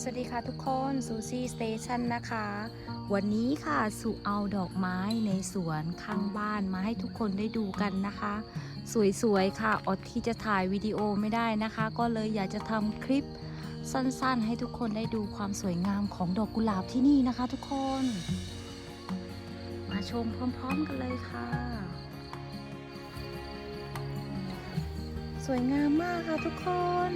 สวัสดีค่ะทุกคนซูซี่สเตชันนะคะ วันนี้ค่ะสุเอาดอกไม้ในสวนข้างบ้านมาให้ทุกคนได้ดูกันนะคะ สวยๆค่ะอดที่จะถ่ายวิดีโอไม่ได้นะคะ ก็เลยอยากจะทำคลิปสั้นๆ ให้ทุกคนได้ดูความสวยงามของดอกกุหลาบที่นี่นะคะ ทุกคน มาชมพร้อมๆกันเลยค่ะ สวยงามมากค่ะทุกคน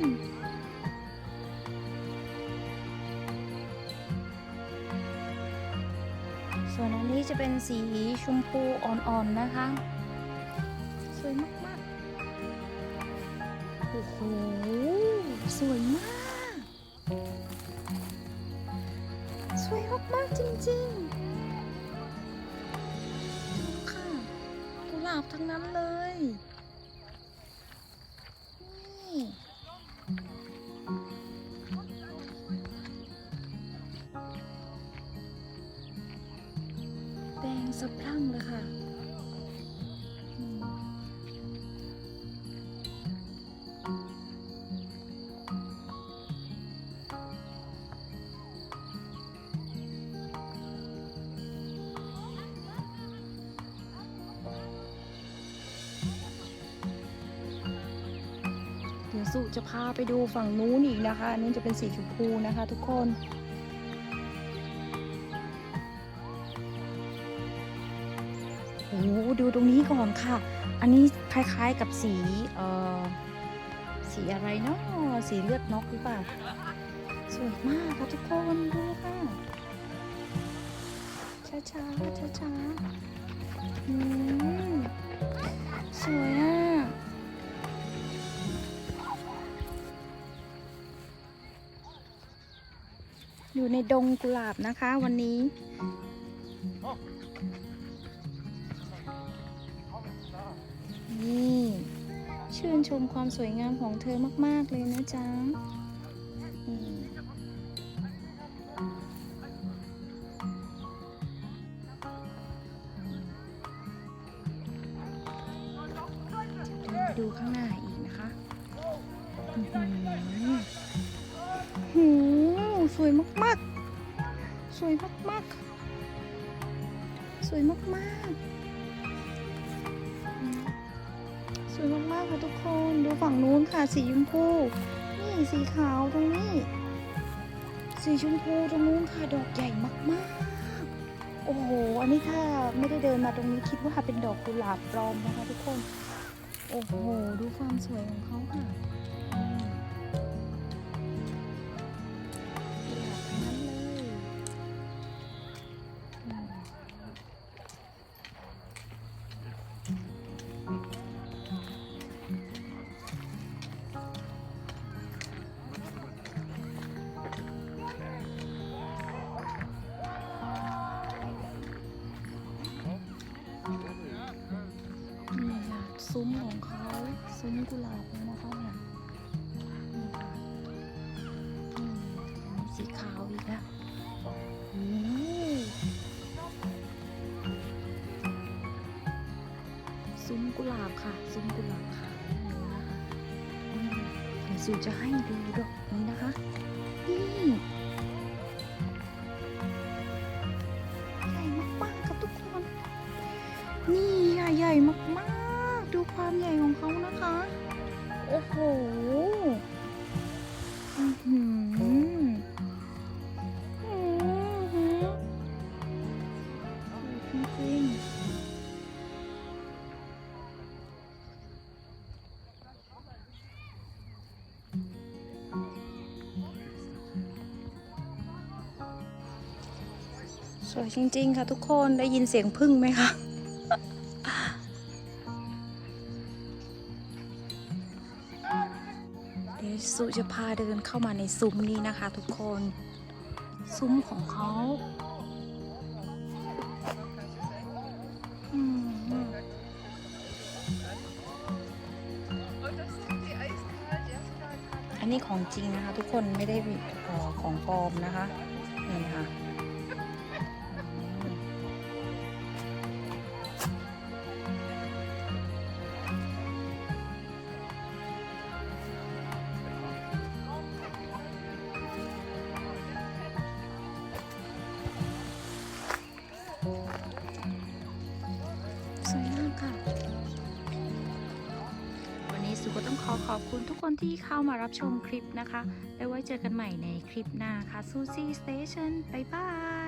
ส่วนอันนี้จะเป็นสีชมพูอ่อนๆนะคะ สวยมากๆ โอ้โห สวยมาก สวยมากๆจริงๆดูค่ะกุหลาบทั้งนั้นเลย สะพรั่งเลยค่ะเดี๋ยวสุจะพาไปดูฝั่งนู้นอีกนะคะอันนู้นจะเป็นสีชมพูนะคะ ทุกคน โอ้โหดูตรงนี้ก่อนค่ะ อันนี้คล้ายๆกับสีเอ่อสีอะไรเนาะสีเลือดนกหรือเปล่า สวยมากค่ะทุกคนดูค่ะช้าช้าช้าช้าๆอืมสวยอะอยู่ในดงกุหลาบนะคะวันนี้ ชื่นชมความสวยงามของเธอมาก ๆ เลยนะจ๊ะอืมเดินไปดูข้างหน้าอีกนะคะอื้อหือหูสวยมาก ๆ สวยมาก ๆ สวยมาก ๆ วยมากๆค่ะทุกคนดูฝั่งนู้นค่ะสีชมพูนี่สีขาวตรงนี้ สีชมพูตรงนู้นค่ะดอกใหญ่มากๆ โอ้โหอันนี้ถ้าไม่ได้เดินมาตรงนี้คิดว่าเป็นดอกกุหลาบปลอมนะคะทุกคน โอ้โห ดูความสวยของเขาค่ะ ซุ้มของเขาซุ้มกุหลาบนะคะเนี่ยนี่ค่ะมีสีขาวอีกแล้วโอ้ซุ้มกุหลาบค่ะ ซุ้มกุหลาบค่ะนี่นะคะเดี๋ยวสูจะให้ดูดอกนี้นะคะนี่ใหญ่มากๆค่ะทุกคน นี่ค่ะใหญ่มากๆ ความใหญ่ของเขานะคะ โอ้โหอื้อหืออื้อหือสวยจริงๆสวยจริงๆค่ะทุกคนได้ยินเสียงพึ่งไหมคะ สุจะพาเดินเข้ามาในซุ้มนี้นะคะทุกคน ซุ้มของเขาอันนี้ของจริงนะคะ ทุกคนไม่ได้ของปลอมนะคะนี่ค่ะ ค่ะ วันนี้สุก็ต้องขอขอบคุณทุกคนที่เข้ามารับชมคลิปนะคะ แล้วไว้เจอกันใหม่ในคลิปหน้าค่ะซูซี่สเตชันบ๊ายบาย